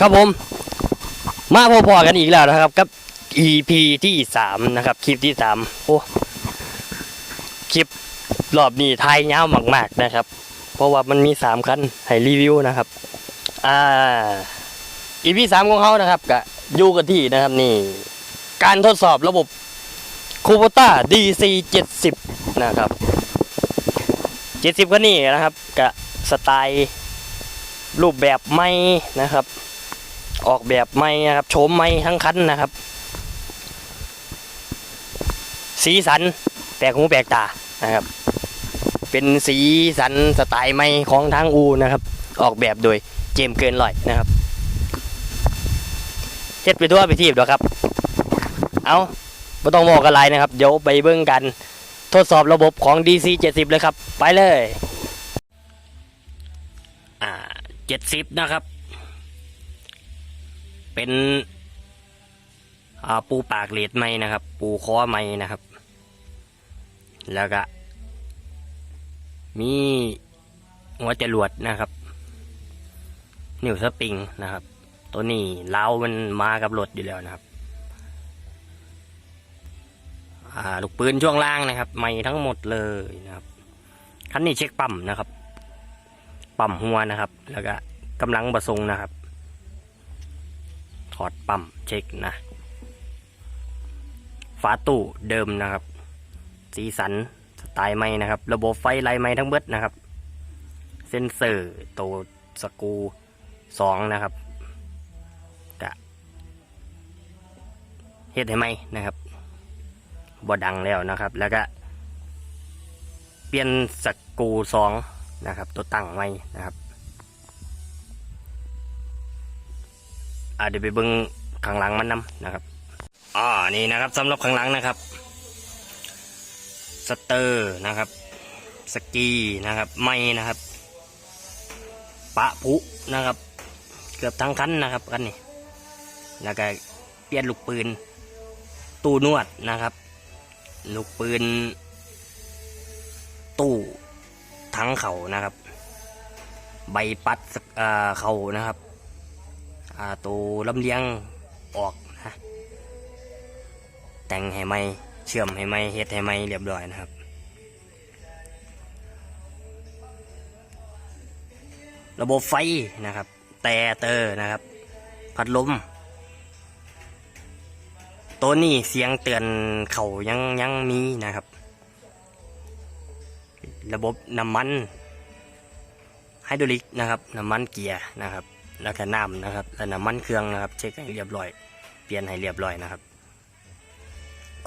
ครับผม มาพอๆกันอีกแล้วนะครับ กับ EP ที่สามนะครับ คลิปที่สามโอ้คลิปรอบนี้ทายยาวมากๆนะครับ เพราะว่ามันมีสามคันให้รีวิวนะครับอ่า EP สามของเขานะครับก็อยู่กันที่นะครับนี่ การทดสอบระบบคูโบต้า DC 70 นะครับ 70ก็นี่นะครับกับสไตล์รูปแบบใหม่นะครับ ออกแบบใหม่นะครับโฉมใหม่ทั้งคันนะครับ สีสันแปลกหูแปลกตานะครับ เป็นสีสันสไตล์ใหม่ของทางอูนะครับ ออกแบบโดยเจมเกินลอยนะครับเฮ็ดไปทั่วไปทีบด้อครับ เอาไม่ต้องบอกอะไรนะครับ เดี๋ยวไปเบิ่งกันทดสอบระบบของ DC 70 เลยครับ ไปเลย อ่า 70 นะครับ เป็นปูปากเลดไม้นะครับ ปูคอไม้นะครับ แล้วก็มีหัวจรวดนะครับ นิ้วสปริงนะครับ ตัวนี้เล้ามันมากับรถอยู่แล้วนะครับลูกปืนช่วงล่างนะครับใหม่ทั้งหมดเลยนะครับคันนี้เช็คปั๊มนะครับ ปั๊มหัวนะครับ แล้วก็กำลังประทรงนะครับ ถอดปั๊มเช็คนะ ฝาตู้เดิมนะครับ สีสันสไตล์ใหม่นะครับ ระบบไฟไล่ใหม่ทั้งเบิดนะครับ เซนเซอร์ตัวสกูสองนะครับกะเฮ็ดให้ไหมนะครับบ่ดังแล้วนะครับ แล้วก็ เปลี่ยนสกูสองนะครับ ตัวตั้งไว้นะครับ อ่าเดี๋ยวไปเบิ้งข้างหลังมันนํนะครับอ่านี่นะครับสำหรับข้างหลังนะครับสเตอร์นะครับ สกีนะครับไม้นะครับ ปะพุนะครับ เกือบทั้งคันนะครับกันนี่แล้วก็เปลี่ยนลูกปืน ตู้นวดนะครับ ลูกปืน ตู้ทั้งเข่านะครับ ใบปัดเอ่อเขานะครับ ตัวลำเลียงออกนะแต่งให้ไม่เชื่อมให้ไม่เฮ็ดให้ไม่เรียบร้อยนะครับระบบไฟนะครับ แต่เตอร์นะครับ พัดลม ตัวนี้เสียงเตือนเขายังยังมีนะครับ ระบบน้ำมันไฮดรอลิกนะครับ น้ำมันเกียร์นะครับ แล้วก็น้ำนะครับและน้ำมันเครื่องนะครับ เช็คให้เรียบร้อย เปลี่ยนให้เรียบร้อยนะครับ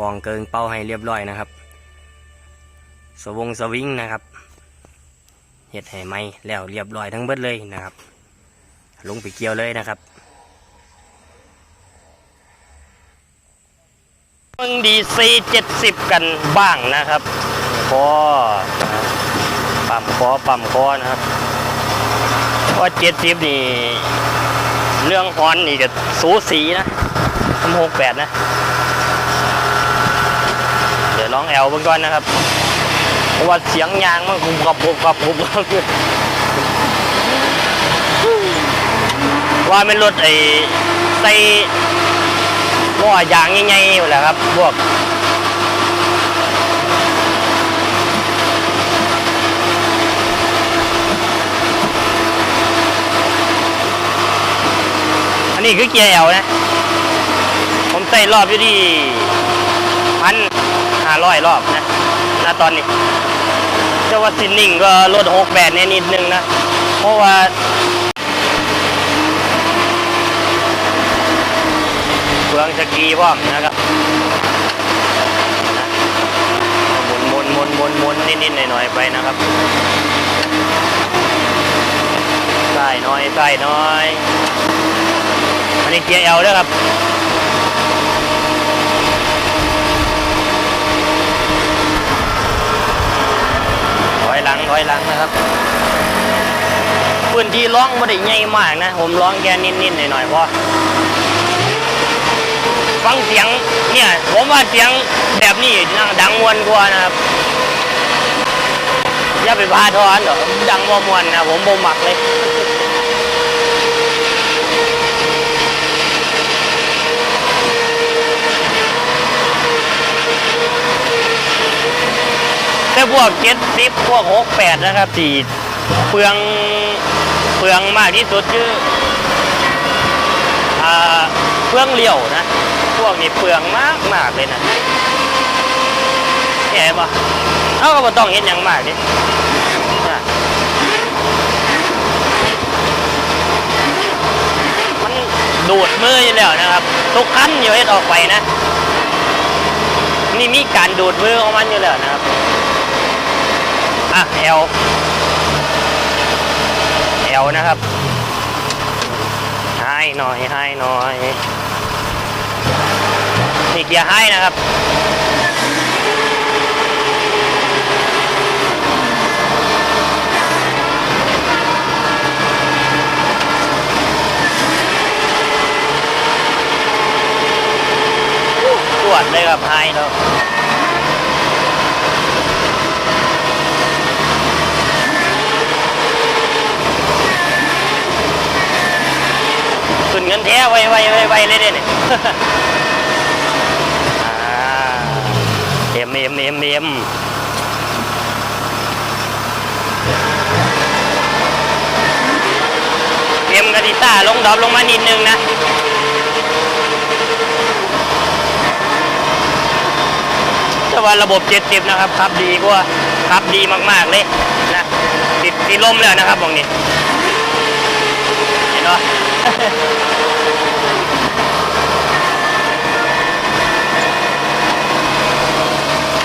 กองเกิงเป้าให้เรียบร้อยนะครับสวงสวิงนะครับเห็ดให้ไหมแล้วเรียบร้อยทั้งเบิดเลยนะครับ ลงไปเกี่ยวเลยนะครับเบิ่งดีซีเจ็ดสิบกันบ้างนะครับคอปั๊มคอปั๊มคอนะครับ เพราะเจ็ดสิบนี่ เรื่องฮอนนี่จะสูสีนะทำหกแปดนะ เดี๋ยวลองแอลเบิ่งก่อนนะครับเพราะว่าเสียงยางมันคุมกับปุบกับปุบก็คือว่าเป็นรถไอ้ใส่ล้อยางใหญ่ๆอยู่แหละครับพวก อันนี้คือเกียร์แอลนะ ผมใส่รอบอยู่ที่พันห้าร้อยรอบนะณตอนนี้เจ้าว่าซินนิ่งก็ลดหกแปดเนี่ยนิดนึงนะ เพราะว่าเฟืองสกีพร้อมนะครับหมุนหมุนหมุนหมุนหมุนนิดๆหน่อยๆไปนะครับใส่น้อยใส่น้อย อันนี้เกียร์เอลด้วยครับถอยหลังถอยหลังนะครับพื้นที่ร้องไม่ได้ใหญ่มากนะ ผมร้องแค่นิดๆหน่อยๆพอฟังเสียงเนี่ยผมว่าเสียงแบบนี้ดังมวนกว่านะครับอย่าไปพาทอนเดี๋ยวดังว่ามวนนะผมบ่มักเลย พวกเจ็ดสิบพวกหกแปดนะครับที่เปลืองเปลืองมากที่สุดคืออ่าเปลืองเลี้ยวนะ พวกนี้เปลืองมากมากเลยนะเห็นปะเขาก็บ่ต้องเห็นอย่างมากดิน่ะมันดูดมืออยู่แล้วนะครับ ทุกคันอยู่ให้ออกไปนะ นี่มีการดูดมือของมันอยู่แล้วนะครับ อะเอลเอลนะครับให้หน่อยให้หน่อยนี่เกียร์ให้นะครับตรวจเลยครับไฮเนา เนแท้ไวไวไวไวเลยเนี่ยเอ็มเอ็มเอ็มเอ็มเอ็มกระดิต้าลงดรอปลงมานิดนึงนะแต่ว่าระบบ 70 นะครับขับดีกว่าขับดีมาก ๆ เลยนะติดติดลมแล้วนะครับตรงนี้เห็นไหม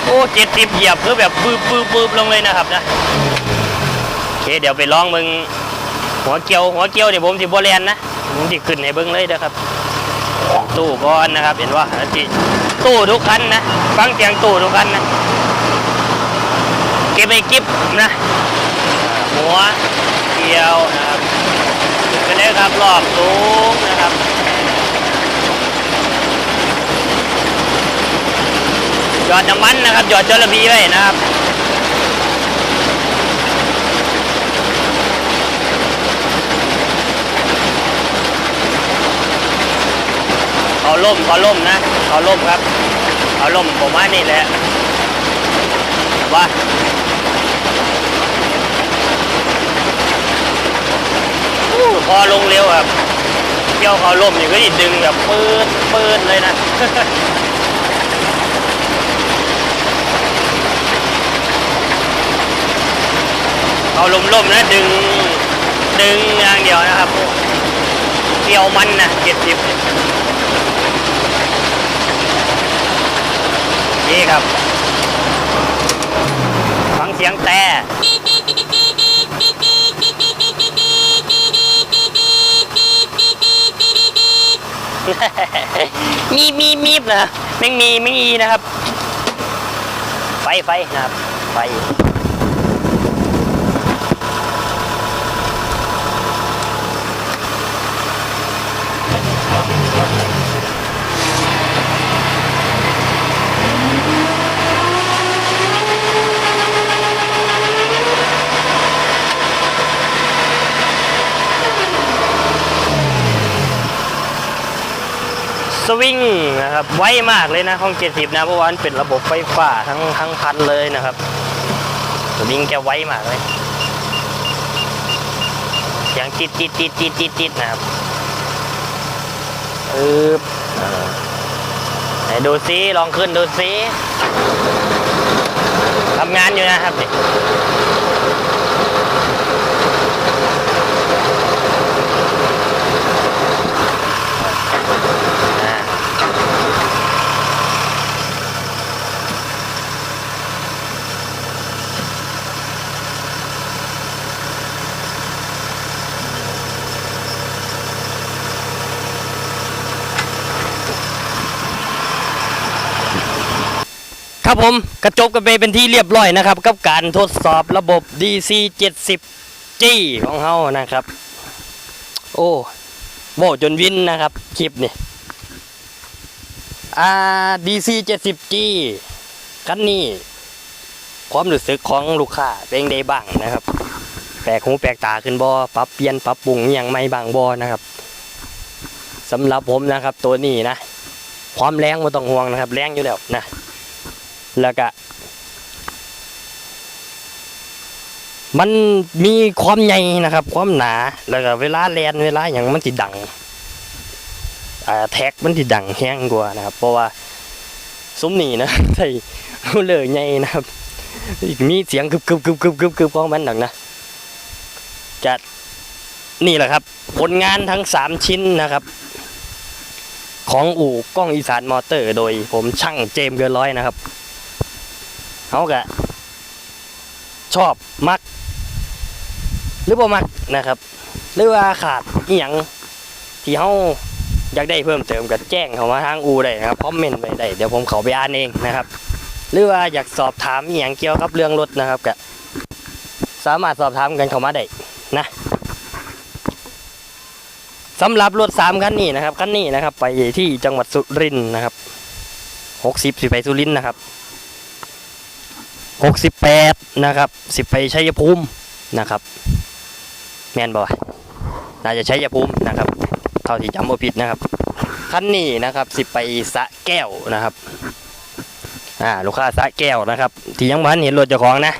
โอ้ เจ็ดสิบเหยียบคือแบบปื๊บปื๊บปื๊บลงเลยนะครับนะโอเคเดี๋ยวไปลองมึงหัวเกียวหัวเกียวเดี๋ยวผมสิบแลนนะผมสิขึ้นให้เบิ้งเลยนะครับ ตู้ก่อนนะครับ เห็นว่าอันที่ตู้ทุกคันนะฟังเสียงตู้ทุกคันนะเก็บไปกิบนะหัวเกียวนะครับไปเลยครับรอบสูงนะครับ หยอดน้ำมันนะครับหยอดจระบีไว้นะครับเอาล่มเอาล่มนะเอาล่มครับเอาล่มผมว่านี่แหละว่าพอลงเร็วครับเกี่ยวเขาล่มอยู่ก็ดิดึงแบบปืนปืนเลยนะ เขาลมล่มๆนะดึงดึงอย่างเดียวนะครับเกี่ยวมันนะเจ็ดสิบนี่ครับฟังเสียงแต่มีมีมีบนะแม่มีไม่มีนะครับ ไฟไฟนะครับ ไฟ วิ่งนะครับไวมากเลยนะห้อง70นะเพราะว่ามันเป็นระบบไฟฟ้าทั้งทั้งคันเลยนะครับวิ่งแกไวมากเลยเสียงจิตจิตจิตจิตจิตจิตนะครับปึ๊บอ่าไหนดูซิลองขึ้นดูซิทำงานอยู่นะครับนี่ ครับผมกระจบกันไปเป็นที่เรียบร้อยนะครับ กับการทดสอบระบบ DC 70G ของเฮานะครับ โอ้โบจนวินนะครับ คลิปนี่อ่า DC 70G คันนี้ ความรู้สึกของลูกค้าเป็นยังไงบ้างนะครับ แปลกหูแปลกตาขึ้นบอปรับเปลี่ยนปรับปรุงอย่างไม่บางบอนะครับสำหรับผมนะครับตัวนี้นะ ความแรงไม่ต้องห่วงนะครับ แรงอยู่แล้วนะ แล้วก็มันมีความใหญ่นะครับ ความหนา แล้วก็เวลาแลนเวลาอย่างมันสิดังแท็กมันสิดังแห้งกว่านะครับ เพราะว่าซุ้มนี่นะใส่รูเลอร์ใหญ่นะครับมีเสียงกึบกึบกึบกึบกึบกึบของมันหนักนะจะนี่แหละครับ ผลงานทั้งสามชิ้นนะครับ ของอู่กล้องอีสานมอเตอร์ โดยผมช่างเจมเกินร้อยนะครับ เขากะชอบมัก หรือบ่มักนะครับ หรือว่าขาดอีหยังที่เขาอยากได้เพิ่มเติมก็แจ้งเขามาทางอูได้นะครับคอมเมนต์ไว้ได้เดี๋ยวผมเขาไปอ่านเองนะครับ หรือว่าอยากสอบถามอีหยังเกี่ยวกับเรื่องรถนะครับก็สามารถสอบถามกันเข้ามาได้นะสำหรับรถสามคันนี้นะครับคันนี้นะครับ ไปที่จังหวัดสุรินทร์นะครับหกสิบสิไปสุรินทร์นะครับ หกสิบแปดนะครับ สิไปชัยภูมินะครับ แมนบอยน่าจะชัยภูมินะครับ เท่าที่จำบ่ผิดนะครับคันนี้นะครับสิไปสะแก้วนะครับอ่าลูกค้าสะแก้วนะครับ ที่ยังบ่ทันเห็นรถเจ้าของนะ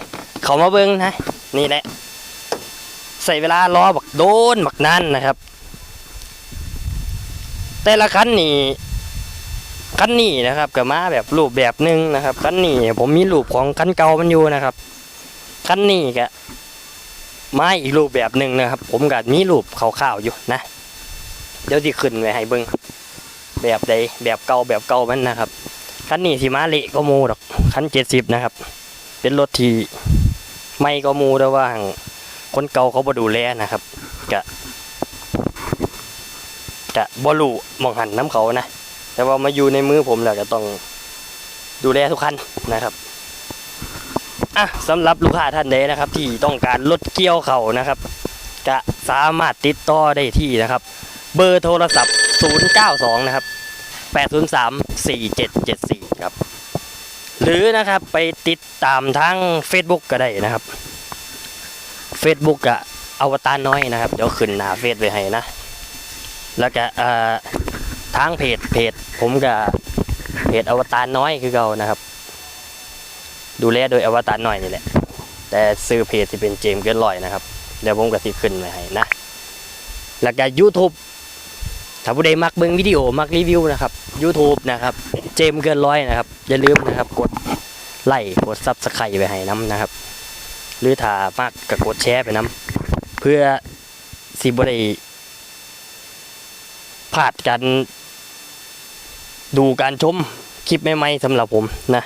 เขามาเบิ้งนะ นี่แหละ ใส่เวลารอบักโดนบักนั่นนะครับ แต่ละคันนี่ คันนี้นะครับก็มาแบบรูปแบบหนึงนะครับคันนี้ผมมีรูปของคันเก่ามันอยู่นะครับคันนี้ก็มาอีกรูปแบบหนึ่งนะครับ ผมก็มีรูปขาวๆอยู่นะ เดี๋ยวที่ขึ้นไว้ให้เบิ้งแบบใดแบบเก่าแบบเก่ามันนะครับคันนี้สิมาเละก็มูดอกคันเจ็ดสิบนะครับ เป็นรถที่ไม่ก็มูแต่ว่าคนเก่าเขาบ่ดูแลนะครับกะกะบ่รู้มองหันน้ำเขานะ แต่ว่ามาอยู่ในมือผมแล้วก็ต้องดูแลทุกคันนะครับอะสำหรับลูกค้าท่านใดนะครับ ที่ต้องการรถเกี่ยวเขานะครับจะสามารถติดต่อได้ที่นะครับ เบอร์โทรศัพท์ 092 นะครับ 803 4774 ครับ หรือนะครับไปติดตามทาง Facebook ก็ได้นะครับ Facebook อะอวตารน้อยนะครับ เดี๋ยวขึ้นหน้าเฟซไว้ให้นะ แล้วก็เอ่อ ทางเพจเพจผมกับเพจอวตารน้อยคือเก่านะครับ ดูแลโดยอวตารน้อยนี่แหละ แต่ซื้อเพจที่เป็นเจมเกินลอยนะครับเดี๋ยวผมก็สิขึ้นไว้ให้นะ แล้วก็ YouTube ถ้าผู้ใดมักเบิ่งวิดีโอมักรีวิวนะครับ YouTube นะครับ เจมเกินร้อยนะครับ อย่าลืมนะครับ กดไลค์กดซับสไครต์ไปให้น้ำนะครับ หรือถ้ามากก็กดแชร์ไปน้ำเพื่อสิบได้พลาดการ ดูการชมคลิปใหม่ๆสำหรับผมนะ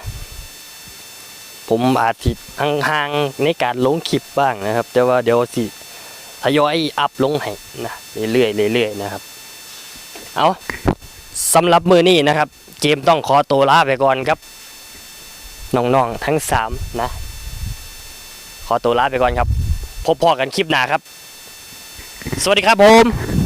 ผมอาจสิห่างๆในการลงคลิปบ้างนะครับ แต่ว่าเดี๋ยวสิทยอยอัพลงให้นะเรื่อยๆเรื่อยๆนะครับ เอาสำหรับมือนี้นะครับเจมต้องขอตัวลาไปก่อนครับน้องๆทั้งสามนะ ขอตัวลาไปก่อนครับ พบพอกันคลิปหน้าครับ สวัสดีครับผม